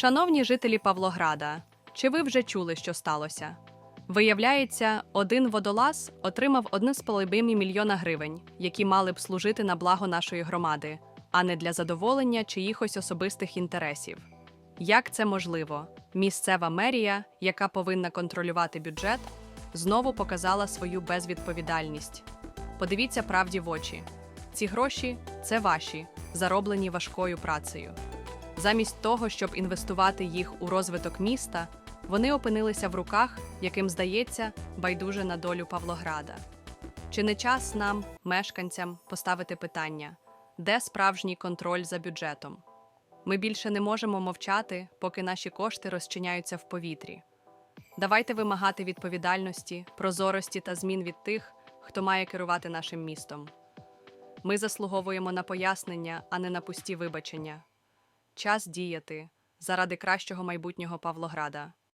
Шановні жителі Павлограда, чи ви вже чули, що сталося? Виявляється, один водолаз отримав 1,5 мільйона гривень, які мали б служити на благо нашої громади, а не для задоволення чиїхось особистих інтересів. Як це можливо? Місцева мерія, яка повинна контролювати бюджет, знову показала свою безвідповідальність. Подивіться правді в очі: ці гроші це ваші, зароблені важкою працею. Замість того, щоб інвестувати їх у розвиток міста, вони опинилися в руках, яким здається, байдуже на долю Павлограда. Чи не час нам, мешканцям, поставити питання, де справжній контроль за бюджетом? Ми більше не можемо мовчати, поки наші кошти розчиняються в повітрі. Давайте вимагати відповідальності, прозорості та змін від тих, хто має керувати нашим містом. Ми заслуговуємо на пояснення, а не на пусті вибачення. Час діяти заради кращого майбутнього Павлограда.